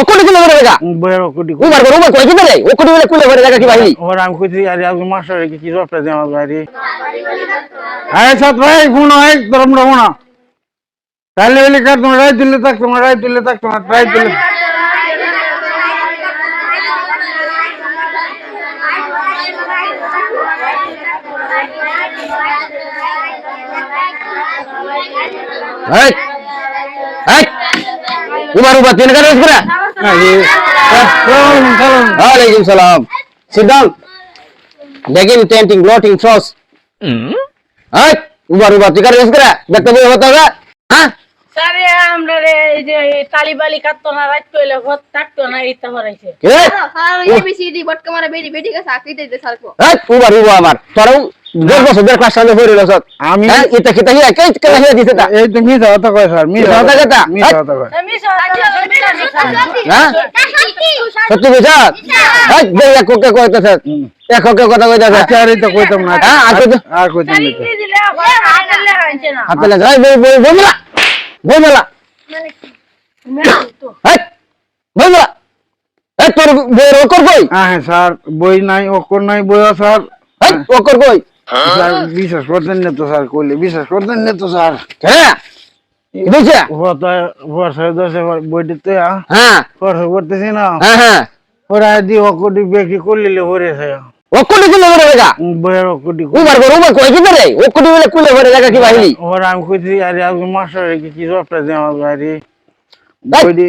কোটি কুলে ভরে জায়গা? বইয়ের কোটি উবার করে উবার করে কি দেয় ও কোটি কুলে কুলে ভরে জায়গা কি বাহিনী ওরা আমি কইছি আরে আজকে মাস্টার কি কি জবটা দিয়ে আমার বাড়ি আরে সাত ভাই ফোন হয় ধরম রহো না। তাহলে বলি কার তোমার রায় দিলে থাক তোমার রায় দিলে থাক তোমার রায় দিলে উবার উবার তিন কাজ করে। ওয়ালাইকুম সালাম। Down begin tenting blotting frost এই উবার উবার তুই কাজ করে দেখতে বই হতো না হ্যাঁ? স্যারে আমরা এই যে তালিবালি কাটতো না রাত কইলে ভোট থাকতো না এইটা হরাইছে কে? স্যার এবিসিডি বট কামারে বেডি বেডি কা সাকি দে দে স্যার কো এই উবার উবার আমার তোরাও দেড় বছর দেড় ক্লাস সামনে পড়ে রসত আমি হ্যাঁ এটা কি তাহিয়া কে কে তাহিয়া দিছে তা? এই তো মিথ্যা কথা কয় স্যার মিথ্যা মিথ্যা কথা কথা? মিথ্যা কথা কয়। আমি সত্যি হ্যাঁ? সত্যি বুঝছ এই যে এক ওকে কইতেছে। এক ওকে কথা কইতেছে। আচ্ছা আর তো কইতাম না। হ্যাঁ, আর কইতাম না তো। হাতে লাগা বই তোর কই? হ্যাঁ হ্যাঁ স্যার নাই অক্ষর নাই বই স্যার। ওকর কই? স্যার বিশ্বাস করতেন না তো স্যার কইলে বিশ্বাস করতেন না তো স্যার। হ্যাঁ কি দিছে বর্ষা দশে বইটিতে হ্যাঁ। খরচ করতেছি না। হ্যাঁ হ্যাঁ। ওরা দি অকটি বেশি করলে হরেছে ওকর দিলে ভরে জায়গা বইয়ের অকটি উবার করে উবার কই কি রে ওকর দিলে কুলে ভরে জায়গা কি বাহিনী ওরা আমি কইছি আরে আজকে মাস্টার কি কি জবটা দিয়ে আমার এই! বইটি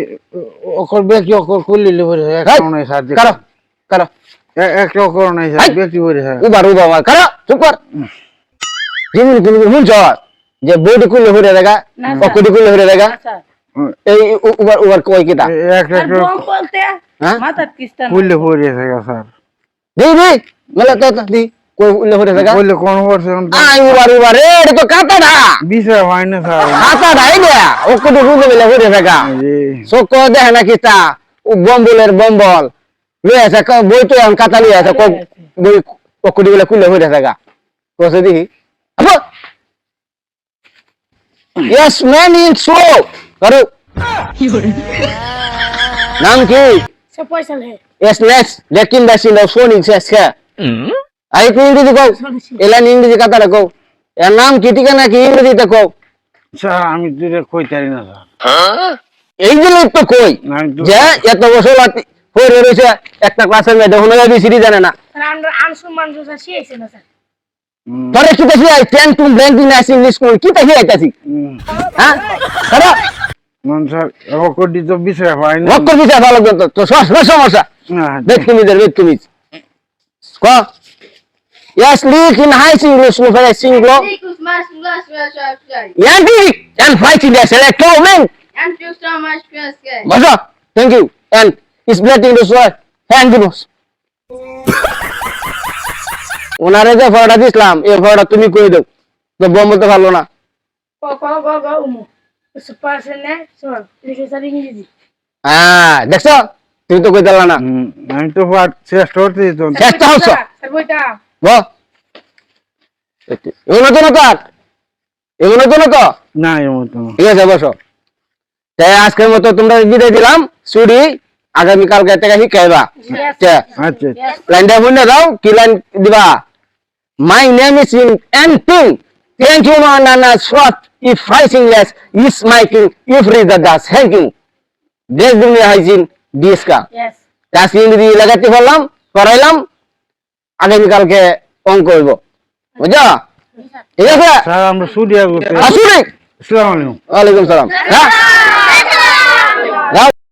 অকর বেশি অকর করলে হরেছে এই! একটা নাই স্যার কারও নাই! স্যার উবার আমার চুপ কর চর যে বইটি কুলে ভরে জায়গা না, কুলে জায়গা স্যার এই উবার উবার কই কিটা একটা বলতে? কিস্তা না হরেছে স্যার মেলা তো দি কই উলে ভরে জায়গা করলে কোন বর্ষে আই উবার উবার রে এটা তো কাটাটা বিষয় হয় না স্যার কুলে না। কিতা। বম্বলের বম্বল। লই আছে ক- বই তো এখন কাটা লই আছে ক- বই পকুড়ি গুলো কুলে হয়ে থাকা কসে দেখি। আবো! ইয়েস ম্যান ইন শো করো। নাম কি? সে পয়সা লে ইয়েস নেক্সট লেকিন দ্য সিন অফ সোনিং শেষ কে আই কি ইংরেজি কও? এলান ইংরেজি কথা কও? এর নাম কি ঠিকানা কি ইংরেজিতে কও? স্যার আমি তুই কইতারি না স্যার। এই জন্যই তো কই? যে এত বছর হয়ে রয়েছে একটা ক্লাসের মেয়ে দেখুন এবিসিডি জানে না। তোরে কি তাহি আই টেন টু ব্ল্যাঙ্কিং নাস ইংলিশ স্কুল কি তাহি আইতাছি হ্যাঁ? খারাপ মান স্যার অকটি তো বিষয় হয় না রক্কর বিষয় ভালো কিন্তু তো সব সমস্যা। না, বেদ তুমি দের বেদ তুমি ক? Yes, leak in high English no for single. Glass glass Yanti and fighting the select men. And two star mass glass কে Basa, thank you. And soil. Hand the boss. ওনারে যে ফটোটা দিছিলাম এই ফটোটা তুমি কই দাও? তো বম তো ভালো না। হ্যাঁ দেখছ? তুমি তো কই দিলা না। আমি তো চেষ্টা করতেছি তো চেষ্টা হচ্ছে স্যার এগুলো তো না তো এগুলো তো না তো না ঠিক আছে বসো। তাই আজকের মতো তোমরা বিদায় দিলাম। চুরি। আগামীকালকে থেকে শিখাইবা। Yes. আচ্ছা আচ্ছা। লাইনটা শুনে দাও কি লাইন দিবা? মাই নেম ইজ ইন নানা short if ফাইসিং less is my king if ridge the দাস থ্যাংক ইউ দেশ দুনিয়া হাইজিন ডিসকা Yes. দাস ইংরেজি লাগাতে পারলাম করাইলাম আগামীকালকে অঙ্ক হইব। বুঝছ? ঠিক আছে? স্যার আমরা করতে আসুন। আসসালামু আলাইকুম। ওয়ালাইকুম সালাম। হ্যাঁ?